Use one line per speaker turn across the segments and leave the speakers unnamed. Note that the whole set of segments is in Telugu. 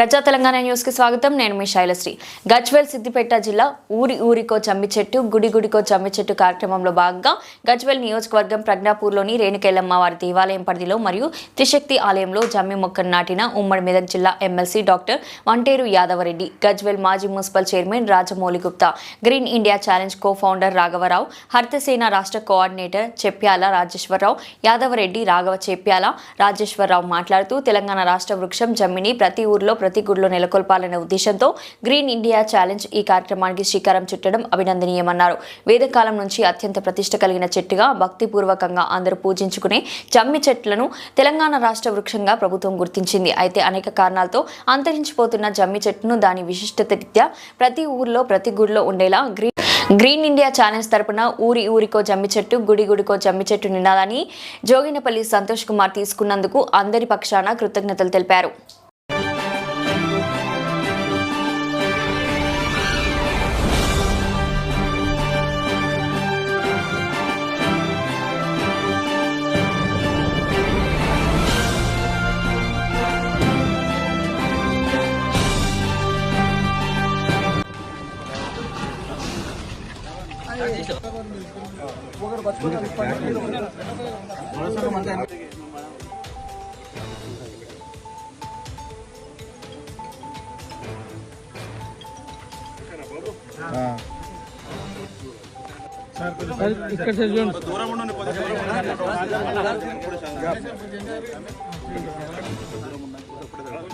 ప్రజా తెలంగాణ న్యూస్కి స్వాగతం. నేను మీ శైలశ్రీ. గజ్వేల్ సిద్దిపేట జిల్లా ఊరి ఊరికో జమ్మి చెట్టు గుడి గుడికో జమ్మి చెట్టు కార్యక్రమంలో భాగంగా గజ్వేల్ నియోజకవర్గం ప్రజ్ఞాపూర్లోని రేణుకెల్లమ్మ వారి దేవాలయం పరిధిలో మరియు త్రిశక్తి ఆలయంలో జమ్మి మొక్కను నాటిన ఉమ్మడి మెదక్ జిల్లా ఎమ్మెల్సీ డాక్టర్ వంటేరు యాదవరెడ్డి గజ్వేల్ మాజీ municipal chairman Rajamouli Gupta green India challenge co founder రాఘవరావు హరితసేన రాష్ట్ర కోఆర్డినేటర్ చెప్యాల రాజేశ్వరరావు యాదవరెడ్డి రాఘవ చెప్యాల రాజేశ్వరరావు మాట్లాడుతూ తెలంగాణ రాష్ట్ర వృక్షం జమ్మిని ప్రతి ఊర్లో ప్రతి గుడిలో నెలకొల్పాలనే ఉద్దేశంతో గ్రీన్ ఇండియా ఛాలెంజ్ ఈ కార్యక్రమానికి శ్రీకారం చుట్టడం అభినందనీయమన్నారు. వేదకాలం నుంచి అత్యంత ప్రతిష్ట కలిగిన చెట్టుగా భక్తిపూర్వకంగా అందరూ పూజించుకునే జమ్మి చెట్లను తెలంగాణ రాష్ట్ర వృక్షంగా ప్రభుత్వం గుర్తించింది. అయితే అనేక కారణాలతో అంతరించిపోతున్న జమ్మి చెట్టును దాని విశిష్టత రీత్యా ప్రతి ఊర్లో ప్రతి గుడిలో ఉండేలా గ్రీన్ గ్రీన్ ఇండియా ఛాలెంజ్ తరపున ఊరి ఊరికో జమ్మి చెట్టు గుడి గుడికో జమ్మి చెట్టు నినాదాన్ని జోగినపల్లి సంతోష్ కుమార్ తీసుకున్నందుకు అందరి పక్షాన కృతజ్ఞతలు తెలిపారు.
ఇక్కడ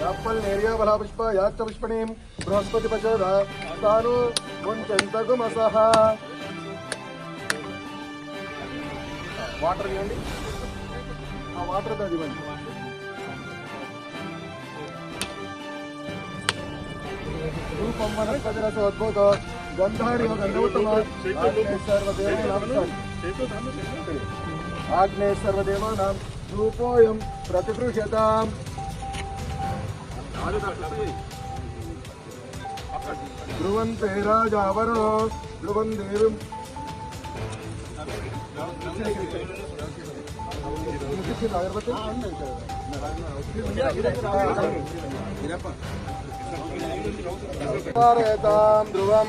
యాప్పల్ నేరియా బలాపుష్ప యాత్ర పుష్పణీం బృహస్పతి పశోధ తాను ముంచెంతగు మసహ వాటర్ ఇవ్వండి ఆ వాటర్ అది ఇవ్వండి రూపం వనస్పతిరస అద్భుత గంధోత్తమ ఆగ్నేయ ఆగ్నేయ రూపోయం ప్రతిగృహ్యతాం ധ്രുവൻ പേരാജാവരണോ ധ്രുവൻ ദേവം ധ്രുവം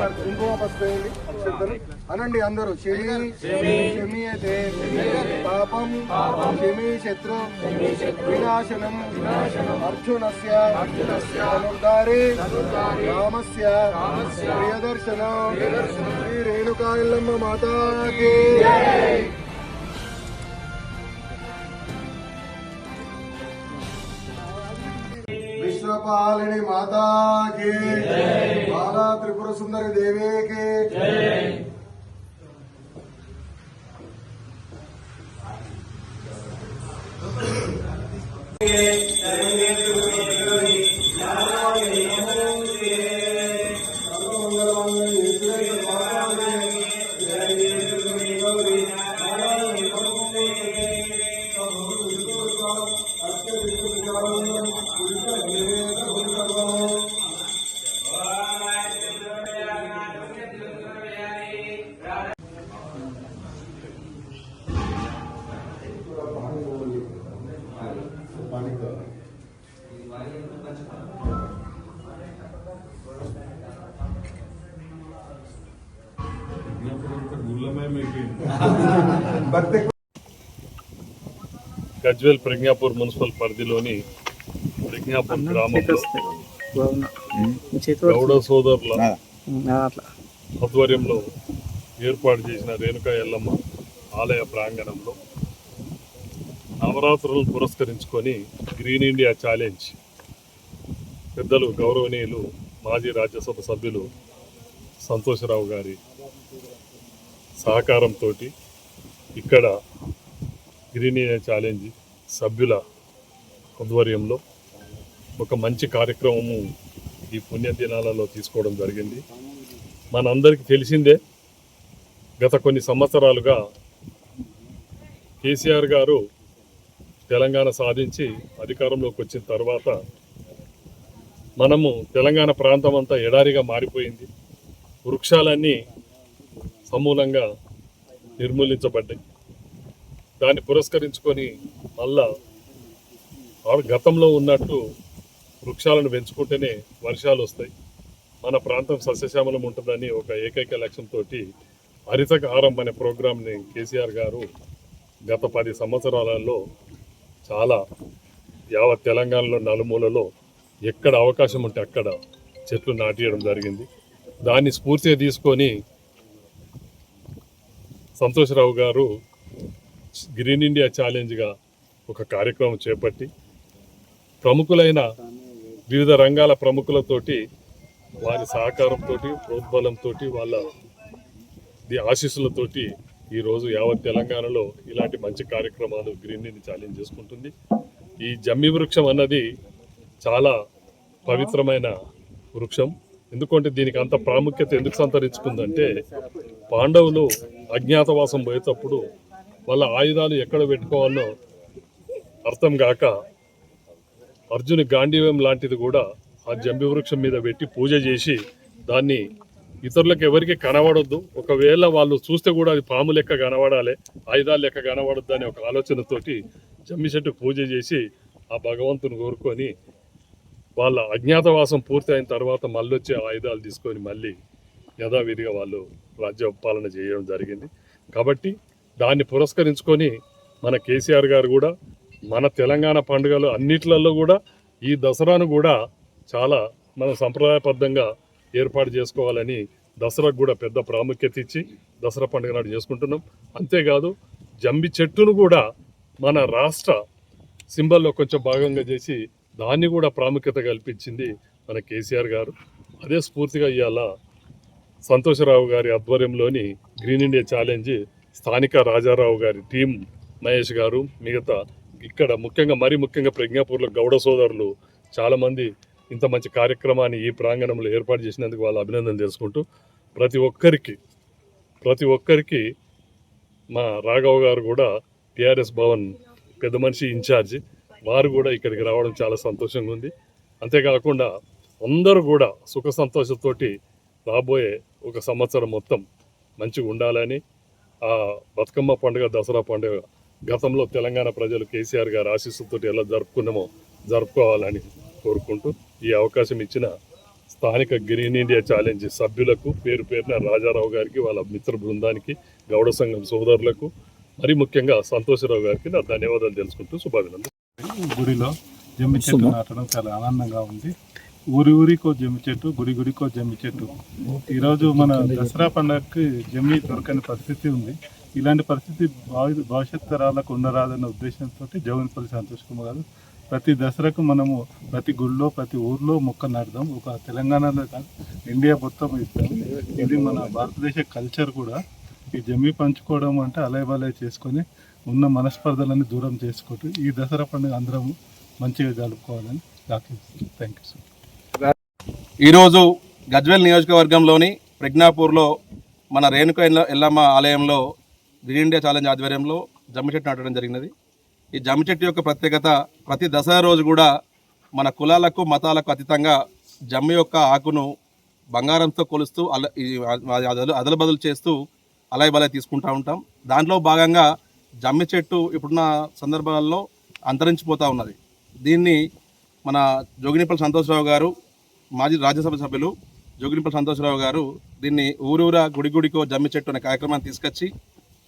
పసుపు వేయండి సిద్ధం. అనండి అందరూ శమి. శమీయతే పాపం శమి శత్రు. వినాశనం. అర్జునస్య. ధనుర్ధారి. రామస్య. ప్రియదర్శనం. శ్రీ రేణుకా మాతాకి. విశ్వపాలిని మాతాకి. బాలా త్రిపుర సుందరి దేవికి. భక్తి
గజ్వేల్ ప్రజ్ఞాపూర్ మున్సిపల్ పరిధిలోని ప్రజ్ఞాపూర్ గ్రామంలో గౌడ సోదరుల ఆధ్వర్యంలో ఏర్పాటు చేసిన రేణుకా ఎల్లమ్మ ఆలయ ప్రాంగణంలో నవరాత్రులను పురస్కరించుకొని గ్రీన్ ఇండియా ఛాలెంజ్ పెద్దలు గౌరవనీయులు మాజీ రాజ్యసభ సభ్యులు సంతోషరావు గారి సహకారంతో ఇక్కడ గ్రీన్ ఇండియా ఛాలెంజ్ సభ్యుల ఆధ్వర్యంలో ఒక మంచి కార్యక్రమము ఈ పుణ్యదినాలలో తీసుకోవడం జరిగింది. మనందరికీ తెలిసిందే గత కొన్ని సంవత్సరాలుగా కేసీఆర్ గారు తెలంగాణ సాధించి అధికారంలోకి వచ్చిన తర్వాత మనము తెలంగాణ ప్రాంతం అంతా ఎడారిగా మారిపోయింది. వృక్షాలన్నీ సమూలంగా నిర్మూలించబడ్డాయి. దాన్ని పురస్కరించుకొని మళ్ళా గతంలో ఉన్నట్టు వృక్షాలను పెంచుకుంటేనే వర్షాలు వస్తాయి. మన ప్రాంతం సస్యశ్యామలం ఉంటుందని ఒక ఏకైక లక్ష్యంతో హరితహారం అనే ప్రోగ్రాంని కేసీఆర్ గారు గత పది సంవత్సరాలలో చాలా యావత్ తెలంగాణలో నలుమూలలో ఎక్కడ అవకాశం ఉంటే అక్కడ చెట్లు నాటియడం జరిగింది. దాన్ని స్ఫూర్తిగా తీసుకొని సంతోషరావు గారు గ్రీన్ ఇండియా ఛాలెంజ్గా ఒక కార్యక్రమం చేపట్టి ప్రముఖులైన వివిధ రంగాల ప్రముఖులతోటి వారి సహకారంతో ప్రోద్బలంతో వాళ్ళ ది ఆశీస్సులతోటి ఈరోజు యావత్ తెలంగాణలో ఇలాంటి మంచి కార్యక్రమాలు గ్రీన్ ఇండియా ఛాలెంజ్ చేసుకుంటుంది. ఈ జమ్మి వృక్షం అన్నది చాలా పవిత్రమైన వృక్షం. ఎందుకంటే దీనికి అంత ప్రాముఖ్యత ఎందుకు సంతరించుకుందంటే పాండవులు అజ్ఞాతవాసం పోయేటప్పుడు వాళ్ళ ఆయుధాలు ఎక్కడ పెట్టుకోవాలో అర్థం కాక అర్జుని గాంధీవ్యం లాంటిది కూడా ఆ జంబి వృక్షం మీద పెట్టి పూజ చేసి దాన్ని ఇతరులకు ఎవరికి కనబడొద్దు. ఒకవేళ వాళ్ళు చూస్తే కూడా అది పాము లెక్క కనబడాలి ఆయుధాలు లెక్క కనబడొద్దు అనే ఒక ఆలోచనతోటి జమ్మి చెట్టు పూజ చేసి ఆ భగవంతుని కోరుకొని వాళ్ళ అజ్ఞాతవాసం పూర్తి అయిన తర్వాత మళ్ళీ వచ్చి ఆయుధాలు తీసుకొని మళ్ళీ యథావిధిగా వాళ్ళు రాజ్య పాలన చేయడం జరిగింది. కాబట్టి దాన్ని పురస్కరించుకొని మన కేసీఆర్ గారు కూడా మన తెలంగాణ పండుగలు అన్నిట్లలో కూడా ఈ దసరాను కూడా చాలా మనం సంప్రదాయబద్ధంగా ఏర్పాటు చేసుకోవాలని దసరాకు కూడా పెద్ద ప్రాముఖ్యత ఇచ్చి దసరా పండుగ నాడు చేసుకుంటున్నాం. అంతేకాదు జంబి చెట్టును కూడా మన రాష్ట్ర సింబల్లో కొంచెం భాగంగా చేసి దాన్ని కూడా ప్రాముఖ్యత కల్పించింది మన కేసీఆర్ గారు. అదే స్ఫూర్తిగా ఇవాళ సంతోషరావు గారి ఆధ్వర్యంలోని గ్రీన్ ఇండియా ఛాలెంజ్ స్థానిక రాజారావు గారి టీం మహేష్ గారు మిగతా ఇక్కడ ముఖ్యంగా మరీ ముఖ్యంగా ప్రజ్ఞాపూర్లో గౌడ సోదరులు చాలామంది ఇంత మంచి కార్యక్రమాన్ని ఈ ప్రాంగణంలో ఏర్పాటు చేసినందుకు వాళ్ళ అభినందన తెలుసుకుంటూ ప్రతి ఒక్కరికి ప్రతి ఒక్కరికి మా రాఘవ్ గారు కూడా టిఆర్ఎస్ భవన్ పెద్ద మనిషి ఇన్ఛార్జ్. వారు కూడా ఇక్కడికి రావడం చాలా సంతోషంగా ఉంది. అంతేకాకుండా అందరూ కూడా సుఖ సంతోషంతోటి రాబోయే ఒక సంవత్సరం మొత్తం మంచిగా ఉండాలని ఆ బతుకమ్మ పండుగ దసరా పండుగ గతంలో తెలంగాణ ప్రజలు కేసీఆర్ గారు ఆశీస్సులతో ఎలా జరుపుకున్నామో జరుపుకోవాలని కోరుకుంటూ ఈ అవకాశం ఇచ్చిన స్థానిక గ్రీన్ ఇండియా ఛాలెంజ్ సభ్యులకు పేరు పేరున రాజారావు గారికి వాళ్ళ మిత్ర బృందానికి గౌడ సంఘం సోదరులకు మరి ముఖ్యంగా సంతోషరావు గారికి నా ధన్యవాదాలు తెలుసుకుంటూ శుభాభినందనలు.
గుడిలో జమ్మి చెట్టు నాటడం చాలా ఆనందంగా ఉంది. ఊరి ఊరికో జమ్మి చెట్టు గుడి గుడికో జమ్మి చెట్టు. ఈరోజు మన దసరా పండగకి జమ్మి దొరకని పరిస్థితి ఉంది. ఇలాంటి పరిస్థితి భావి భవిష్యత్ తరాలకు ఉండరాదన్న ఉద్దేశంతో జగన్పల్లి సంతోష్ కుమార్ గారు ప్రతి దసరాకు మనము ప్రతి గుడిలో ప్రతి ఊర్లో మొక్క నాటుదాం. ఒక తెలంగాణలో కాదు ఇండియా మొత్తం ఇస్తాం. ఇది మన భారతదేశ కల్చర్ కూడా. ఈ జమ్మి పంచుకోవడం అంటే అలయ బలయ చేసుకొని ఉన్న మనస్పర్ధలన్నీ దూరం చేసుకుంటూ ఈ దసరా పండుగ అందరం మంచిగా జరుపుకోవాలని ఆశిస్తున్నాను థ్యాంక్ యూ సార్
ఈరోజు గజ్వేల్ నియోజకవర్గంలోని ప్రజ్ఞాపూర్లో మన రేణుక ఎల్లమ్మ ఆలయంలో గ్రీన్ ఇండియా ఛాలెంజ్ ఆధ్వర్యంలో జమ్మి చెట్టు నాటడం జరిగినది. ఈ జమ్మి చెట్టు యొక్క ప్రత్యేకత ప్రతి దసరా రోజు కూడా మన కులాలకు మతాలకు అతీతంగా జమ్మి యొక్క ఆకును బంగారంతో కొలుస్తూ అల ఈ అదలు అదలు బదులు చేస్తూ అలయ బలాయి తీసుకుంటూ ఉంటాం. దాంట్లో భాగంగా జమ్మి చెట్టు ఇప్పుడున్న సందర్భాల్లో అంతరించిపోతూ ఉన్నది. దీన్ని మన జోగినిపల్లి సంతోషరావు గారు మాజీ రాజ్యసభ సభ్యులు జోగినిపల్లి సంతోషరావు గారు దీన్ని ఊరూరా గుడి గుడికో జమ్మి చెట్టు అనే కార్యక్రమాన్ని తీసుకొచ్చి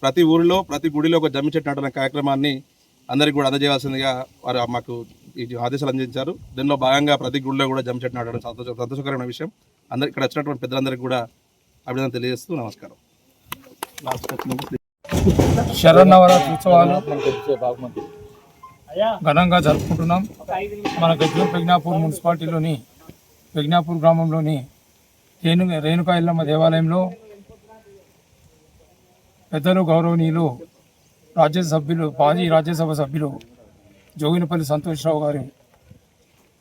ప్రతి ఊరిలో ప్రతి గుడిలో ఒక జమ్మి చెట్టు నాటనే కార్యక్రమాన్ని అందరికీ కూడా అందజేయాల్సిందిగా వారు మాకు ఈ ఆదేశాలు అందించారు. దీనిలో భాగంగా ప్రతి గుడిలో కూడా జమ్మి చెట్టు నాటడం సంతోష సంతోషకరమైన విషయం. అందరి ఇక్కడ వచ్చినటువంటి పెద్దలందరికీ కూడా అభినందన తెలియజేస్తూ నమస్కారం.
శరన్నవరాత్రి ఉత్సవాలు ఘనంగా జరుపుకుంటున్నాం. మన గజ్వల్ ప్రజ్ఞాపూర్ మున్సిపాలిటీలోని ప్రజ్ఞాపూర్ గ్రామంలోని రేణు రేణుకా ఎల్లమ్మ దేవాలయంలో పెద్దలు గౌరవనీయులు రాజ్యసభ సభ్యులు మాజీ రాజ్యసభ సభ్యులు జోగినపల్లి సంతోష్రావు గారు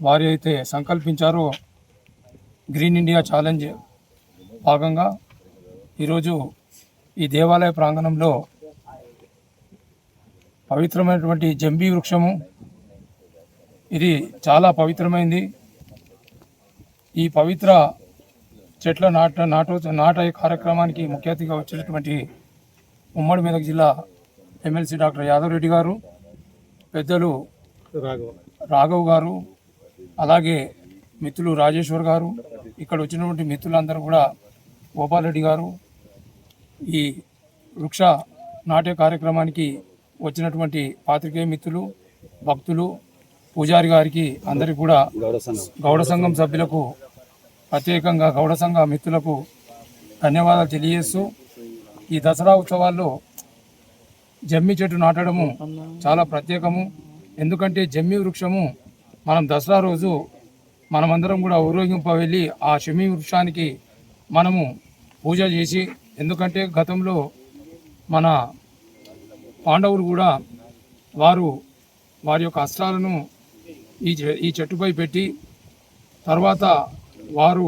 వారు అయితే సంకల్పించారో గ్రీన్ ఇండియా ఛాలెంజ్ భాగంగా ఈరోజు ఈ దేవాలయ ప్రాంగణంలో పవిత్రమైనటువంటి జంబీ వృక్షము. ఇది చాలా పవిత్రమైంది. ఈ పవిత్ర చెట్ల నాట నాటు నాటే కార్యక్రమానికి ముఖ్య అతిథిగా వచ్చినటువంటి ఉమ్మడి మెదక్ జిల్లా ఎమ్మెల్సీ డాక్టర్ యాదవ్ రెడ్డి గారు పెద్దలు రాఘవ్ గారు అలాగే మిత్రులు రాజేశ్వర్ గారు ఇక్కడ వచ్చినటువంటి మిత్రులందరూ కూడా గోపాల్ రెడ్డి గారు ఈ వృక్ష నాట్య కార్యక్రమానికి వచ్చినటువంటి పాత్రికేయ మిత్రులు భక్తులు పూజారి గారికి అందరికీ కూడా గౌడ సంఘం సభ్యులకు ప్రత్యేకంగా గౌడ సంఘ మిత్రులకు ధన్యవాదాలు తెలియజేస్తూ ఈ దసరా ఉత్సవాల్లో జమ్మి చెట్టు నాటడము చాలా ప్రత్యేకము. ఎందుకంటే జమ్మి వృక్షము మనం దసరా రోజు మనమందరం కూడా ఊరేగింప వెళ్ళి ఆ షమి వృక్షానికి మనము పూజ చేసి ఎందుకంటే గతంలో మన పాండవులు కూడా వారు వారి యొక్క అస్త్రాలను ఈ చె- ఈ చెట్టుపై పెట్టి తర్వాత వారు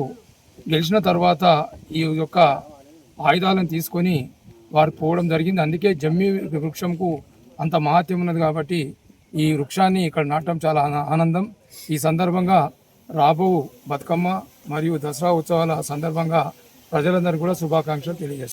గెలిచిన తర్వాత ఈ యొక్క ఆయుధాలను తీసుకొని వారు పోవడం జరిగింది. అందుకే జమ్మి వృక్షంకు అంత మహత్యం ఉన్నది కాబట్టి ఈ వృక్షాన్ని ఇక్కడ నాటడం చాలా ఆనందం. ఈ సందర్భంగా రాబో బతుకమ్మ మరియు దసరా ఉత్సవాల సందర్భంగా ప్రజలందరికీ కూడా శుభాకాంక్షలు తెలియజేస్తాను.